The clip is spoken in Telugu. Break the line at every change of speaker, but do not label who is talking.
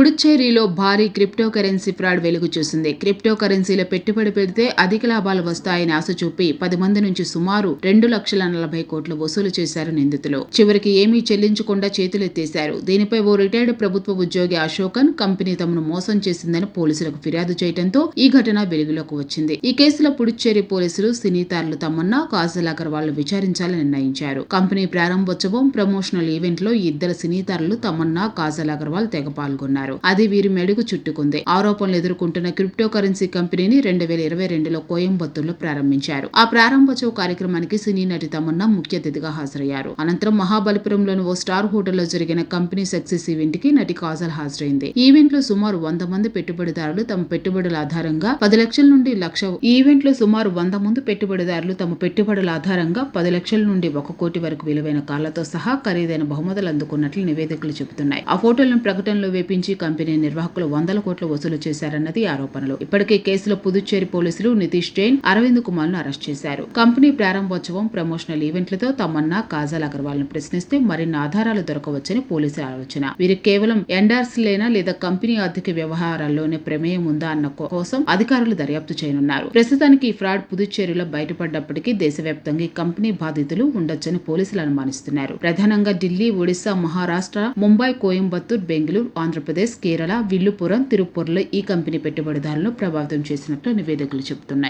పుడుచ్చేరిలో భారీ క్రిప్టో కరెన్సీ ఫ్రాడ్ వెలుగు చూసింది క్రిప్టో కరెన్సీలో పెట్టుబడి పెడితే అధిక లాభాలు వస్తాయని ఆశ చూపి పది మంది నుంచి సుమారు రెండు లక్షల నలభై కోట్లు వసూలు చేశారు నిందితులు. చివరికి ఏమీ చెల్లించకుండా చేతులెత్తేశారు. దీనిపై ఓ రిటైర్డ్ ప్రభుత్వ ఉద్యోగి అశోకన్ కంపెనీ తమను మోసం చేసిందని పోలీసులకు ఫిర్యాదు చేయడంతో ఈ ఘటన వెలుగులోకి వచ్చింది. ఈ కేసులో పుడుచ్చేరి పోలీసులు సినీతారులు తమన్నా కాజల్ అగర్వాల్ విచారించాలని నిర్ణయించారు. కంపెనీ ప్రారంభోత్సవం ప్రమోషనల్ ఈవెంట్లో ఈ ఇద్దరు సినీతారులు తమన్నా కాజల్ అగర్వాల్ తెగ పాల్గొన్నారు. అది వీరి మెడుగు చుట్టుకుంది. ఆరోపణలు ఎదుర్కొంటున్న క్రిప్టో కరెన్సీ కంపెనీని రెండు వేల ఇరవై రెండులో కోయంబత్తూరులో ప్రారంభించారు. ఆ ప్రారంభోత్సవ కార్యక్రమానికి సినీ నటి తమన్నా ముఖ్య అతిథిగా హాజరయ్యారు. అనంతరం మహాబలిపురంలోని ఓ స్టార్ హోటల్లో జరిగిన కంపెనీ సక్సెస్ ఈవెంట్కి నటి కాజల్ హాజరైంది. ఈవెంట్లో సుమారు వంద మంది పెట్టుబడిదారులు తమ పెట్టుబడుల ఆధారంగా పది లక్షల నుండి లక్ష ఈవెంట్లో సుమారు వంద మంది పెట్టుబడిదారులు తమ పెట్టుబడుల ఆధారంగా పది లక్షల నుండి ఒక కోటి వరకు విలువైన కార్లతో సహా ఖరీదైన బహుమతులు అందుకున్నట్లు నివేదికలు చెబుతున్నాయి. ఆ ఫోటోలను ప్రకటనలో వేపించి కంపెనీ నిర్వాహకులు వందల కోట్లు వసూలు చేశారన్నది ఆరోపణలు. ఇప్పటికే కేసులో పుదుచ్చేరి పోలీసులు నితీష్ జైన్ అరవింద్ కుమార్ను అరెస్ట్ చేశారు. కంపెనీ ప్రారంభోత్సవం ప్రమోషనల్ ఈవెంట్లతో తమన్నా కాజల్ అగర్వాల్ను ప్రశ్నిస్తే మరిన్ని ఆధారాలు దొరకవచ్చని పోలీసుల ఆలోచన. వీరు కేవలం ఎండార్స్ లేనా లేదా కంపెనీ ఆర్థిక వ్యవహారాల్లోనే ప్రమేయం ఉందా అన్న కోసం అధికారులు దర్యాప్తు చేయనున్నారు. ప్రస్తుతానికి ఈ ఫ్రాడ్ పుదుచ్చేరిలో బయటపడ్డప్పటికీ దేశవ్యాప్తంగా ఈ కంపెనీ బాధితులు ఉండొచ్చని పోలీసులు అనుమానిస్తున్నారు. ప్రధానంగా ఢిల్లీ ఒడిశా మహారాష్ట్ర ముంబై కోయంబత్తూర్ బెంగళూరు ఆంధ్రప్రదేశ్ కేరళ విల్లుపురం తిరుపూర్లో ఈ కంపెనీ పెట్టుబడిదారులను ప్రభావితం చేసినట్లు నివేదికలు చెబుతున్నాయి.